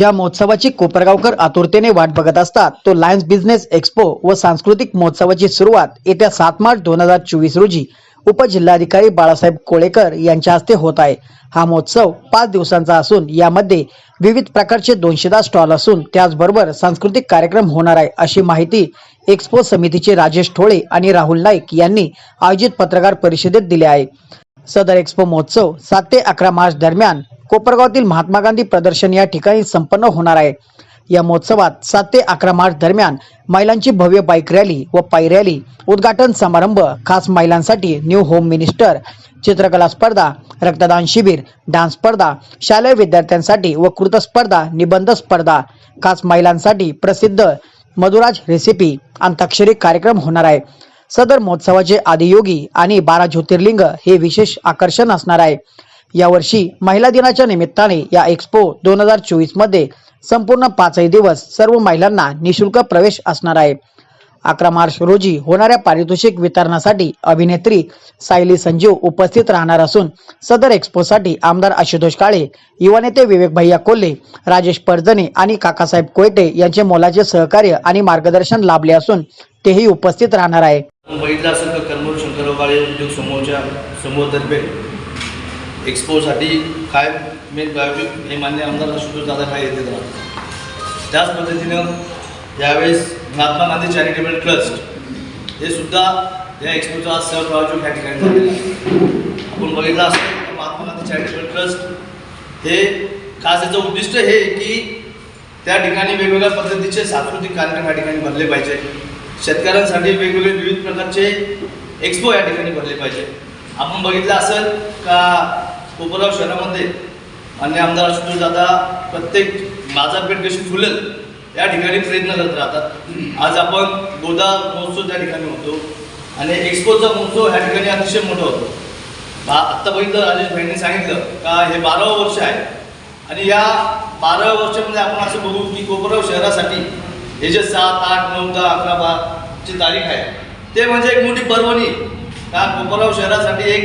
या महोत्सवाची कोपरगावकर आतुरतेने वाट बघत असतात. तो लायन्स बिझनेस एक्स्पो व सांस्कृतिक महोत्सवाची सुरुवात येत्या सात मार्च दोन हजार चोवीस रोजी उपजिल्हाधिकारी बाळासाहेब कोळेकर यांच्या हस्ते होत आहे. हा महोत्सव पाच दिवसांचा असून यामध्ये विविध प्रकारचे दोनशेदा स्टॉल असून त्याचबरोबर सांस्कृतिक कार्यक्रम होणार आहे अशी माहिती एक्स्पो समितीचे राजेश ठोळे आणि राहुल नाईक यांनी आयोजित पत्रकार परिषदेत दिली आहे. सदर एक्स्पो महोत्सव सात ते अकरा मार्च दरम्यान कोपरगावातील महात्मा गांधी प्रदर्शन या ठिकाणी संपन्न होणार आहे. या महोत्सवात सात ते अकरा मार्च दरम्यान महिलांची भव्य बाईक रॅली व पायी रॅली उद्घाटन समारंभ खास महिलांसाठी न्यू होम मिनिस्टर चित्रकला स्पर्धा रक्तदान शिबिर डान्स स्पर्धा शालेय विद्यार्थ्यांसाठी व कृत स्पर्धा निबंध स्पर्धा खास महिलांसाठी प्रसिद्ध मधुराज रेसिपी अंताक्षरी कार्यक्रम होणार आहे. सदर महोत्सवाचे आदियोगी आणि बारा ज्योतिर्लिंग हे विशेष आकर्षण असणार आहे. यावर्षी महिला दिनाच्या निमित्ताने या एक्स्पो दोन हजार चोवीसमध्ये संपूर्ण पाचही दिवस सर्व महिलांना निशुल्क प्रवेश असणार आहे. अकरा मार्च रोजी होणाऱ्या पारितोषिक वितरणासाठी अभिनेत्री सायली संजीव उपस्थित राहणार असून सदर एक्स्पोसाठी आमदार आशुतोष काळे युवा नेते विवेक भैया कोल्हे राजेश परजणे आणि काकासाहेब कोयटे यांचे मोलाचे सहकार्य आणि मार्गदर्शन लाभले असून तेही उपस्थित राहणार आहे. बघितलं संघ कर्मूर शंकरबाळे उद्योग समूहाच्या समूहातर्फे एक्सपोसाठी काय मेन प्रायोजक हे मान्य आमदार आशुतोष दादा काय येते राहतात त्याच पद्धतीनं यावेळेस महात्मा गांधी चॅरिटेबल ट्रस्ट हे सुद्धा या एक्सपोचा आज सहप्रायोजक ह्या ठिकाणी झालेला आपण बघितलं असेल तर महात्मा गांधी चॅरिटेबल ट्रस्ट हे खास याचं उद्दिष्ट हे की त्या ठिकाणी वेगवेगळ्या पद्धतीचे सांस्कृतिक कार्यक्रम या ठिकाणी भरले पाहिजे. शेतकऱ्यांसाठी वेगवेगळे विविध प्रकारचे एक्सपो या ठिकाणी भरले पाहिजे. आपण बघितलं असेल का कोपरगाव शहरामध्ये मान्य आमदार आशुतोष दादा प्रत्येक बाजारपेठ कशी फुलेल या ठिकाणी प्रयत्न करत राहतात. आज आपण गोदा महोत्सव त्या ठिकाणी होतो आणि एक्सपोचा महोत्सव ह्या ठिकाणी अतिशय मोठा होतो. बा आत्ता बघितलं राजेश भाईंनी सांगितलं का हे बारावं वर्ष आहे. आणि या बाराव्या वर्षामध्ये आपण असं बघू की कोपरगाव शहरासाठी हे जे सात आठ नऊ दहा अकरा बाराची तारीख आहे ते म्हणजे एक मोठी पर्वणी. का कोपरगाव शहरासाठी एक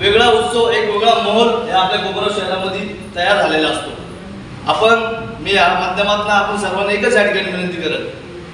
वेगळा उत्सव एक वेगळा माहोल हे आपल्या कोपरगाव शहरामध्ये तयार झालेला असतो. आपण मी या माध्यमातून आपण सर्वांना एकच या ठिकाणी विनंती करत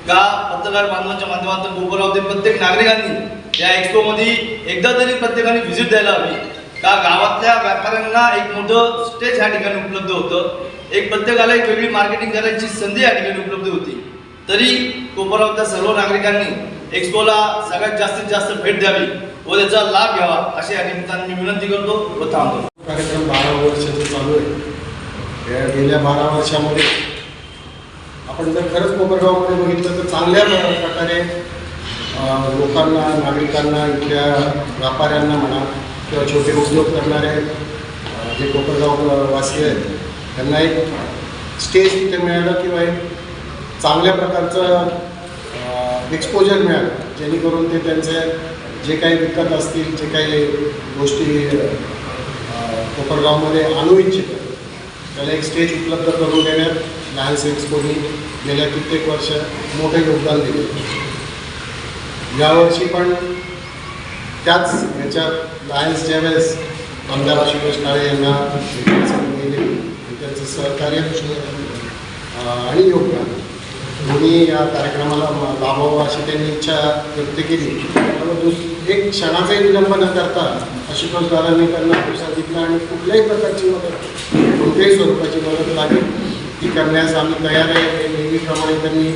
का पत्रकार बांधवांच्या माध्यमातून कोपरगावतील प्रत्येक नागरिकांनी या एक्सपोमध्ये एकदा तरी प्रत्येकाने व्हिजिट द्यायला हवी. का गावातल्या व्यापाऱ्यांना एक मोठं स्टेज या ठिकाणी उपलब्ध होतं? एक प्रत्येकाला एक वेगळी मार्केटिंग करायची संधी या ठिकाणी उपलब्ध होती. तरी कोपरगावच्या सर्व नागरिकांनी एक्सपोला सगळ्यात जास्तीत जास्त भेट द्यावी व त्याचा लाभ घ्यावा अशी या निमित्ताने मी विनंती करतो व थांबतो कार्यक्रम बारा वर्षाचा चालू आहे. या गेल्या बारा वर्षामध्ये आपण जर खरंच कोपरगावमध्ये बघितलं तर चांगल्या प्रकारे लोकांना नागरिकांना इथल्या व्यापाऱ्यांना म्हणा किंवा छोटे उद्योग करणारे जे कोपरगाव वासी आहेत त्यांना एक स्टेज तिथे मिळालं किंवा एक चांगल्या प्रकारचं एक्सपोजर मिळालं. जेणेकरून ते त्यांचे जे काही विकत असतील जे काही गोष्टी कोपरगावमध्ये आणू इच्छित त्याला एक स्टेज उपलब्ध करून देण्यात लायन्स एक्सपोनी गेल्या कित्येक वर्ष मोठे योगदान दिले. यावर्षी पण त्याच ह्याच्यात लायन्स ज्यावेळेस आमदार आशुतोष काळे यांना गेले त्यांचं सहकार्य आणि योगदान. कोणी या कार्यक्रमाला लाभावं अशी त्यांनी इच्छा व्यक्त केली. परंतु एक क्षणाचाही विलंब न करता आशुतोष दादांनी त्यांना पुरस्कार दिला आणि कुठल्याही प्रकारची मदत कोणत्याही स्वरूपाची मदत लागेल ती करण्यास आम्ही तयार आहे. नेहमीप्रमाणे त्यांनी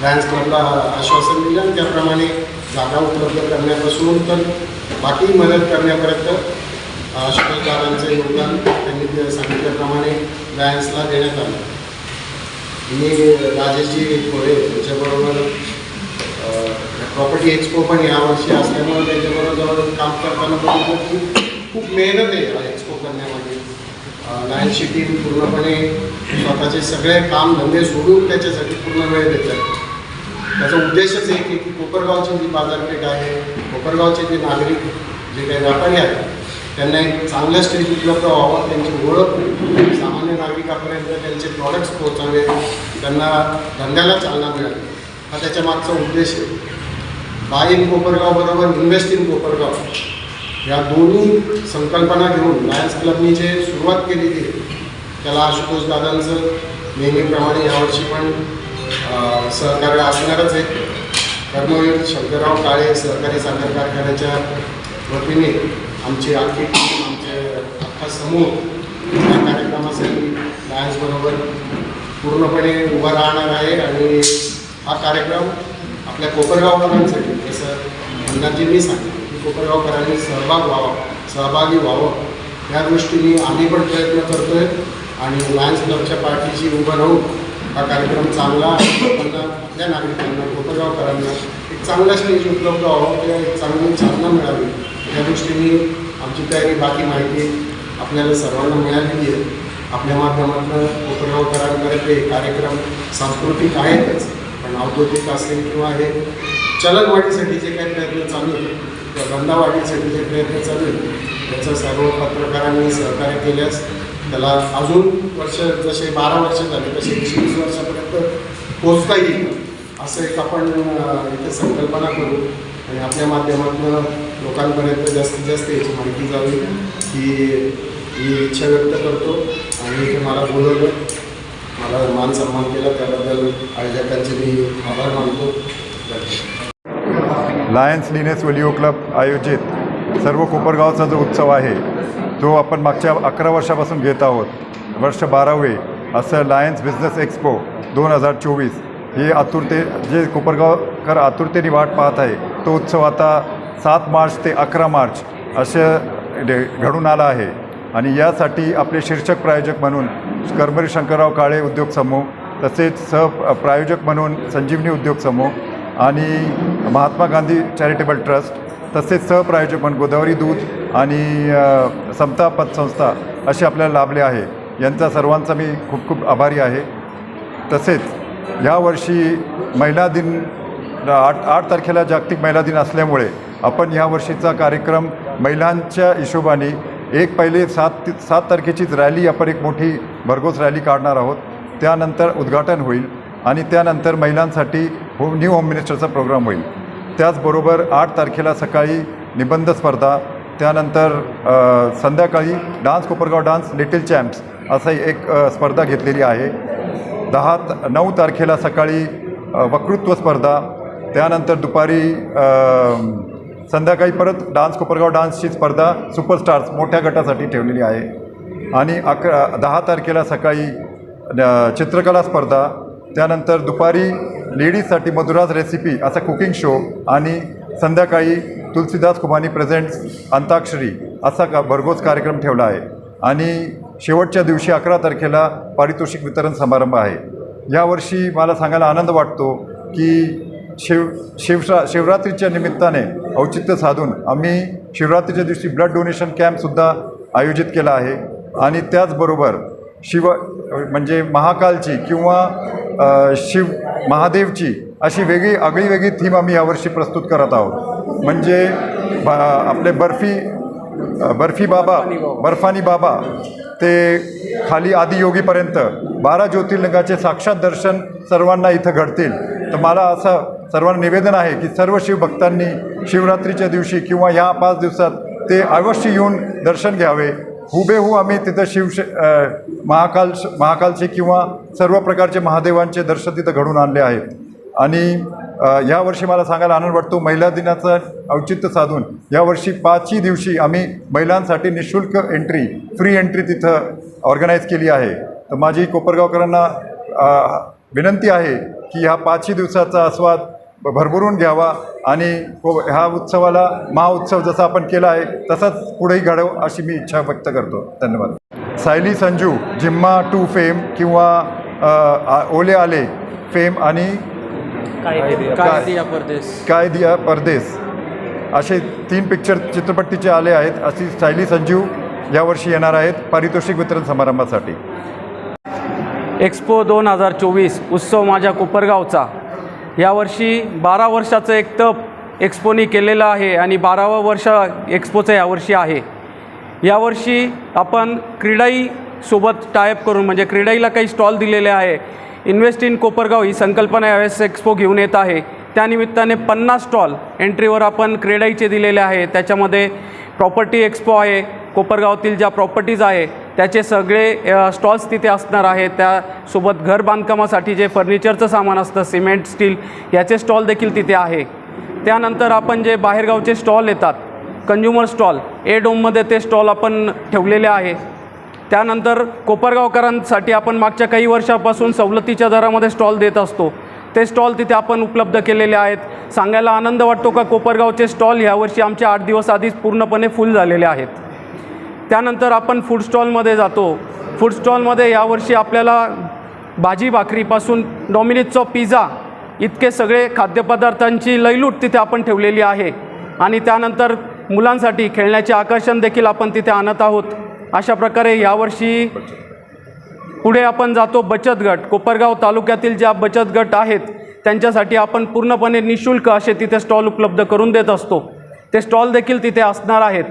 डान्स क्लबला आश्वासन दिलं आणि त्याप्रमाणे जागा उपलब्ध करण्यापासून तर बाकी मदत करण्यापर्यंत आशुतोष दादांचं योगदान त्यांनी सांगितल्याप्रमाणे डॅन्सला देण्यात आलं. मी राजेशजी थोडे त्याच्याबरोबर प्रॉपर्टी एक्सपो पण यावर्षी असल्यामुळे त्याच्याबरोबर जवळ काम करताना बघितलं की खूप मेहनत आहे एक्सपो करण्यामध्ये लायन्सची टीम पूर्णपणे स्वतःचे सगळे काम धंदे सोडून त्याच्यासाठी पूर्ण वेळ देतात. त्याचा उद्देशच आहे की कोपरगावची जी बाजारपेठ आहे कोपरगावचे जे नागरिक जे काही व्यापारी आहेत त्यांना एक चांगल्या स्टेज उपलब्ध व्हावं त्यांची ओळख लोकांपर्यंत त्यांचे प्रॉडक्ट्स पोहोचावे त्यांना धंद्याला चालना मिळावी. हा त्याच्या मागचा उद्देश आहे. बाय इन कोपरगाव बरोबर इन्व्हेस्ट इन कोपरगाव. या दोन्ही संकल्पना घेऊन लायन्स क्लबनी जे सुरुवात केलेली आहे त्याला आशुतोष दादांचं नेहमीप्रमाणे यावर्षी पण सहकार्य असणारच आहे. कर्मवीर शंकरराव काळे सहकारी साखर कारखान्याच्या वतीने आमची आर्थिक आमचे अख्खा समूह या कार्यक्रमासाठी लायन्सबरोबर पूर्णपणे उभा राहणार आहे आणि हा कार्यक्रम आपल्या कोपरगावकरांसाठी जसं अण्णाजींनी सांगितलं की कोपरगावकरांनी सहभाग व्हावा सहभागी व्हावं. या दृष्टीने आम्ही पण प्रयत्न करतो आहे आणि लायन्स क्लबच्या पार्टीशी उभं राहून हा कार्यक्रम चांगला आपल्या नागरिकांना कोपरगावकरांना एक चांगला स्टेज उपलब्ध व्हावं किंवा एक चांगली चालना मिळावी. या दृष्टीने आमची तयारी बाकी माहिती आपल्याला सर्वांना मिळालेली आहे. आपल्या माध्यमातून कोपरगावकरांकडे ते कार्यक्रम सांस्कृतिक आहेतच पण औद्योगिक असेल किंवा हे चलनवाढीसाठी जे काही प्रयत्न चालू आहेत किंवा धंदावाढीसाठी जे प्रयत्न चालू आहेत त्याचं सर्व पत्रकारांनी सहकार्य केल्यास त्याला अजून वर्ष जसे बारा वर्ष झाले तसे वीस वर्षापर्यंत पोचता येईल असं एक आपण इथे संकल्पना करू. आणि आपल्या माध्यमातून लोकांपर्यंत जास्तीत जास्त याची माहिती जावी ही इच्छा व्यक्त करतो. आणि इथे मला बोलवलं मला मान सन्मान केला त्याबद्दल आयोजकांचे मी आभार मानतो. लायन्स लिनेस व्हिडिओ क्लब आयोजित सर्व कोपरगावचा जो उत्सव आहे तो आपण मागच्या अकरा वर्षापासून घेत आहोत. वर्ष बारावे असं लायन्स बिझनेस एक्सपो दोन हजार चोवीस हे आतुरते जे कोपरगावकर आतुरतेने वाट पाहत आहे तो उत्सव आता सात मार्च ते अकरा मार्च असं डे- घडून आला आहे. आणि यासाठी आपले शीर्षक प्रायोजक म्हणून कर्मरी शंकरराव काळे उद्योग समूह तसेच सह प्रायोजक म्हणून संजीवनी उद्योग समूह आणि महात्मा गांधी चॅरिटेबल ट्रस्ट तसेच सहप्रायोजक म्हणून गोदावरी दूध आणि समता पतसंस्था असे आपल्याला लाभले आहे. यांचा सर्वांचा मी खूप खूप आभारी आहे. तसेच यावर्षी महिला दिन आठ आठ तारखेला जागतिक महिला दिन असल्यामुळे आपण ह्या वर्षीचा कार्यक्रम महिलांच्या हिशोबाने एक पहिले सात सात तारखेचीच रॅली आपण एक मोठी भरघोस रॅली काढणार आहोत. त्यानंतर उद्घाटन होईल आणि त्यानंतर महिलांसाठी हो न्यू होम मिनिस्टरचा प्रोग्राम होईल. त्याचबरोबर आठ तारखेला सकाळी निबंध स्पर्धा त्यानंतर संध्याकाळी dance Kopargaon dance little champs असा एक स्पर्धा घेतलेली आहे. दहा नऊ तारखेला सकाळी वक्तृत्व स्पर्धा त्यानंतर दुपारी संध्याकाळी परत डान्स कोपरगाव डान्सची स्पर्धा सुपरस्टार्स मोठ्या गटासाठी ठेवलेली आहे. आणि अकरा दहा तारखेला सकाळी चित्रकला स्पर्धा त्यानंतर दुपारी लेडीजसाठी मधुराज रेसिपी असा कुकिंग शो आणि संध्याकाळी तुलसीदास कुमानी प्रेझेंट्स अंताक्षरी असा का भरघोस कार्यक्रम ठेवला आहे. आणि शेवटच्या दिवशी अकरा तारखेला पारितोषिक वितरण समारंभ आहे. यावर्षी मला सांगायला आनंद वाटतो की शिव शिवशा शिवरात्रीच्या निमित्ताने औचित्य साधून आम्ही शिवरात्रीच्या दिवशी ब्लड डोनेशन कॅम्पसुद्धा आयोजित केला आहे. आणि त्याचबरोबर शिव म्हणजे महाकालची किंवा शिव महादेवची अशी वेगळी आगळी वेगळी थीम आम्ही यावर्षी प्रस्तुत करत आहोत. म्हणजे बा आपले बर्फी बर्फी बाबा बर्फानी बाबा ते खाली आदियोगीपर्यंत बारा ज्योतिर्लिंगाचे साक्षात दर्शन सर्वांना इथं घडतील. तर मला असं सर्वांना निवेदन आहे की सर्व शिवभक्तांनी शिवरात्रीच्या दिवशी किंवा ह्या पाच दिवसात ते अवश्य येऊन दर्शन घ्यावे. हुबेहू आम्ही तिथं शिवश महाकाल महाकालचे किंवा सर्व प्रकारचे महादेवांचे दर्शन तिथं घडून आणले आहेत. आणि यावर्षी मला सांगायला आनंद वाटतो महिला दिनाचं औचित्य साधून यावर्षी पाचही दिवशी आम्ही महिलांसाठी निशुल्क एंट्री फ्री एंट्री तिथं ऑर्गनाईज केली आहे. तर माझी कोपरगावकरांना विनंती आहे की ह्या पाचही दिवसाचा आस्वाद भरभरून घ्यावा आणि को- ह्या उत्सवाला महाउत्सव जसा आपण केला आहे तसाच पुढेही घडव अशी मी इच्छा व्यक्त करतो. धन्यवाद. सायली संजू जिम्मा टू फेम किंवा ओले आले फेम आणि काय दिया परदेस? असे तीन पिक्चर चित्रपट तिचे आले आहेत. अशी सायली संजू यावर्षी येणार आहेत पारितोषिक वितरण समारंभासाठी. एक्सपो दोन हजार चोवीस उत्सव माझ्या कोपरगावचा. यावर्षी बारा वर्षाचं एक तप एक्सपोनी केलेलं आहे आणि बारावं वर्ष एक्सपोचं यावर्षी आहे. यावर्षी आपण क्रीडाईसोबत टायअप करून म्हणजे क्रीडाईला काही स्टॉल दिलेले आहे. इन्व्हेस्ट इन कोपरगाव ही संकल्पना यावेळेस एक्सपो घेऊन येत आहे. त्यानिमित्ताने पन्नास स्टॉल एंट्रीवर आपण क्रेडाईचे दिलेले आहे. त्याच्यामध्ये प्रॉपर्टी एक्सपो आहे. कोपरगावातील ज्या प्रॉपर्टीज आहे त्याचे सगळे स्टॉल्स तिथे असणार आहेत. त्यासोबत घर बांधकामासाठी जे फर्निचरचं सामान असतं सिमेंट स्टील याचे स्टॉल देखील तिथे आहे. त्यानंतर आपण जे बाहेरगावचे स्टॉल येतात कंज्युमर स्टॉल ए डोममध्ये ते स्टॉल आपण ठेवलेले आहे. त्यानंतर कोपरगावकरांसाठी आपण मागच्या काही वर्षापासून सवलतीच्या दरामध्ये स्टॉल देत असतो. ते स्टॉल तिथे आपण उपलब्ध केलेले आहेत. सांगायला आनंद वाटतो का कोपरगावचे स्टॉल ह्यावर्षी आमचे आठ दिवस आधीच पूर्णपणे फुल झालेले आहेत. त्यानंतर आपण फूड स्टॉलमध्ये जातो. फूड स्टॉलमध्ये यावर्षी आपल्याला भाजी भाकरीपासून डॉमिनोजचा पिझ्झा इतके सगळे खाद्यपदार्थांची लयलूट तिथे आपण ठेवलेली आहे. आणि त्यानंतर मुलांसाठी खेळण्याचे आकर्षण देखील आपण तिथे आणत आहोत. अशा प्रकारे यावर्षी पुढे आपण जातो बचत गट. कोपरगाव तालुक्यातील ज्या बचत गट आहेत त्यांच्यासाठी आपण पूर्णपणे निशुल्क असे तिथे स्टॉल उपलब्ध करून देत असतो. ते स्टॉल देखील तिथे असणार आहेत.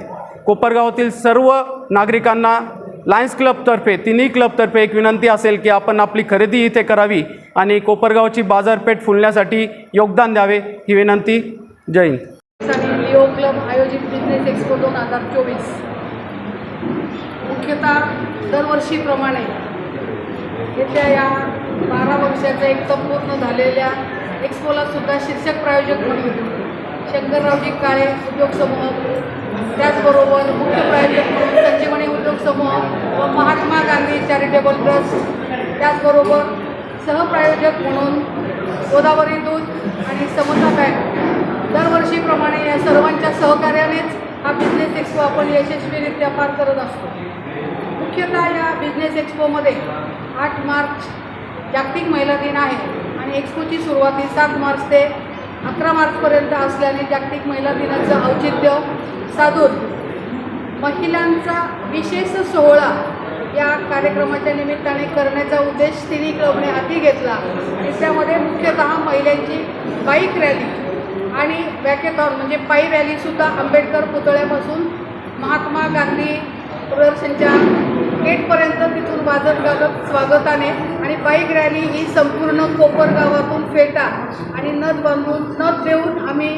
कोपरगावातील सर्व नागरिकांना लायन्स क्लबतर्फे तिन्ही क्लबतर्फे एक विनंती असेल की आपण आपली खरेदी इथे करावी आणि कोपरगावची बाजारपेठ फुलण्यासाठी योगदान द्यावे ही विनंती. जय हिंद. लिओ क्लब आयोजित बिझनेस एक्सपो दोन हजार चोवीस. मुख्यतः दरवर्षीप्रमाणे येत्या या बारा वर्षाच्या एक संपूर्ण झालेल्या एक्सपोला सुद्धा शीर्षक प्रायोजक म्हणून शंकररावजी काळे उद्योग समूह. त्याचबरोबर मुख्य प्रायोजक म्हणून संजीवनी उद्योग समूह व महात्मा गांधी चॅरिटेबल ट्रस्ट. त्याचबरोबर सहप्रायोजक म्हणून गोदावरी दूध आणि समता बँक. दरवर्षीप्रमाणे या सर्वांच्या सहकार्यानेच हा बिझनेस एक्सपो आपण यशस्वीरित्या पार करत असतो. मुख्यतः या बिझनेस एक्सपोमध्ये आठ मार्च जागतिक महिला दिन आहे आणि एक्सपोची सुरुवात ही सात मार्च ते अकरा मार्चपर्यंत असल्याने जागतिक महिला दिनाचं औचित्य साधून महिलांचा विशेष सोहळा या कार्यक्रमाच्या निमित्ताने करण्याचा उद्देश तिन्ही क्लबने हाती घेतला. आणि त्यामध्ये मुख्यतः महिलांची बाईक रॅली आणि वॅकेथॉन म्हणजे पायी रॅलीसुद्धा आंबेडकर पुतळ्यापासून महात्मा गांधी प्रदर्शनच्या गेटपर्यंत तिथून वाजत गाजत स्वागताने आणि बाईक रॅली ही संपूर्ण कोपर गावातून फेटा आणि नथ बांधून नथ देऊन आम्ही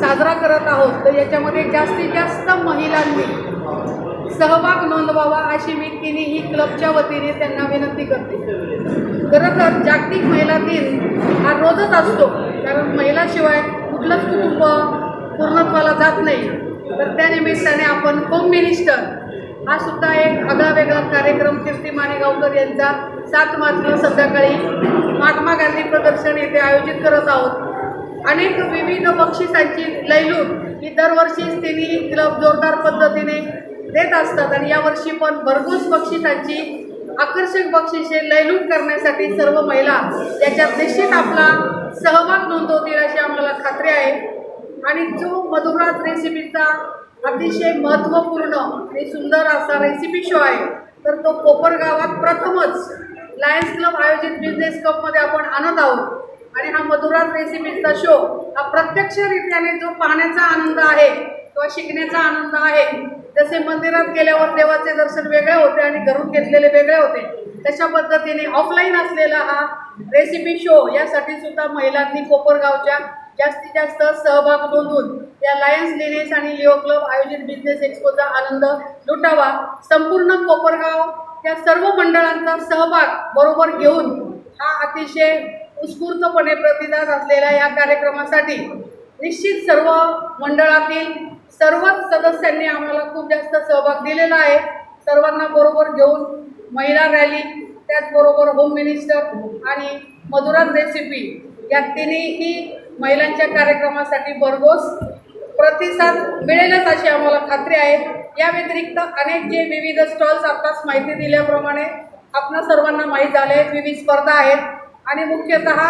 साजरा करत आहोत. तर याच्यामध्ये जास्तीत जास्त महिलांनी सहभाग नोंदवावा अशी मी तिन्ही क्लबच्या वतीने त्यांना विनंती करते. खरं तर जागतिक महिला दिन हा रोजच असतो कारण महिलाशिवाय कुठलंच कुटुंब पूर्णत्वाला जात नाही. तर त्या निमित्ताने आपण होम मिनिस्टर हा सुद्धा एक आगळा वेगळा कार्यक्रम कीर्ती मानेगावकर यांचा सात मार्चला संध्याकाळी महात्मा गांधी प्रदर्शन येथे आयोजित करत आहोत. अनेक विविध बक्षिसांची लैलूट ही दरवर्षीच त्यांनी क्लब जोरदार पद्धतीने देत असतात आणि यावर्षी पण भरघोस बक्षिसांची आकर्षक बक्षिसे लयलूट करण्यासाठी सर्व महिला याच्यात निश्चित आपला सहभाग नोंदवतील अशी आम्हाला खात्री आहे. आणि जो मधुराज रेसिपीचा अतिशय महत्त्वपूर्ण आणि सुंदर असा रेसिपी शो आहे. तर तो कोपरगावात प्रथमच लायन्स क्लब आयोजित बिझनेस कपमध्ये आपण आणत आहोत. आणि हा मधुरात रेसिपीचा शो हा प्रत्यक्षरित्याने जो पाहण्याचा आनंद आहे किंवा शिकण्याचा आनंद आहे जसे मंदिरात गेल्यावर देवाचे दर्शन वेगळे होते आणि घरून घेतलेले वेगळे होते तशा पद्धतीने ऑफलाईन असलेला हा रेसिपी शो यासाठी सुद्धा महिलांनी कोपरगावच्या जास्तीत जास्त सहभाग नोंदून या लायन्स लेनेस आणि लिओ क्लब आयोजित बिझनेस एक्सपोचा आनंद लुटावा. संपूर्ण कोपरगाव या सर्व मंडळांचा सहभाग बरोबर घेऊन हा अतिशय उत्स्फूर्तपणे प्रतिसाद असलेल्या या कार्यक्रमासाठी निश्चित सर्व मंडळातील सर्वच सदस्यांनी आम्हाला खूप जास्त सहभाग दिलेला आहे. सर्वांना बरोबर घेऊन महिला रॅली त्याचबरोबर होम मिनिस्टर आणि मधुराज रेसिपी या तिन्ही महिलांच्या कार्यक्रमासाठी भरघोस प्रतिसाद मिळेलच अशी आम्हाला खात्री आहे. या व्यतिरिक्त अनेक जे विविध स्टॉल्स आत्ताच माहिती दिल्याप्रमाणे आपणा सर्वांना माहीत झाले आहेत विविध स्पर्धा आहेत आणि मुख्यतः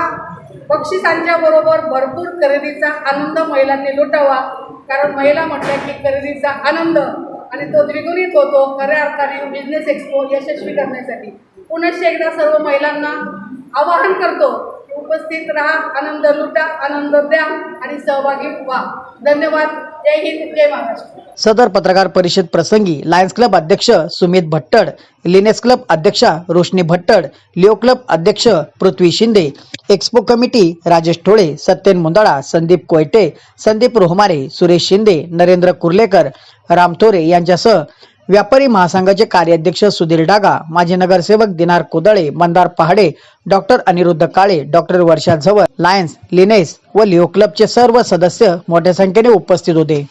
बक्षिसांच्या बरोबर भरपूर खरेदीचा आनंद महिलांनी लुटावा. कारण महिला म्हटल्या की खरेदीचा आनंद आणि तो द्विगुणित होतो खऱ्या अर्थाने बिझनेस एक्सपो यशस्वी करण्यासाठी. पुनश्च एकदा सर्व महिलांना आवाहन करतो उपस्थित राहा आनंद लुटा आनंद द्या आणि सहभागी व्हा. धन्यवाद. जय हिंद जय महाराष्ट्र. सदर पत्रकार परिषद प्रसंगी लायन्स क्लब अध्यक्ष सुमित भट्टड लिनेस क्लब अध्यक्षा रोशनी भट्टड लिओ क्लब अध्यक्ष पृथ्वी शिंदे एक्सपो कमिटी राजेश ठोळे सत्यन मुंदाळा संदीप कोयटे संदीप रोहमारे सुरेश शिंदे नरेंद्र कुर्लेकर राम थोरे यांच्यासह व्यापारी महासंघाचे कार्याध्यक्ष सुधीर डागा माजी नगरसेवक Dinar Kodale Mandar Pahade doctor Aniruddha Kale doctor Varsha Zawal Lions Lioness व लिओ क्लबचे सर्व सदस्य मोठ्या संख्येने उपस्थित होते.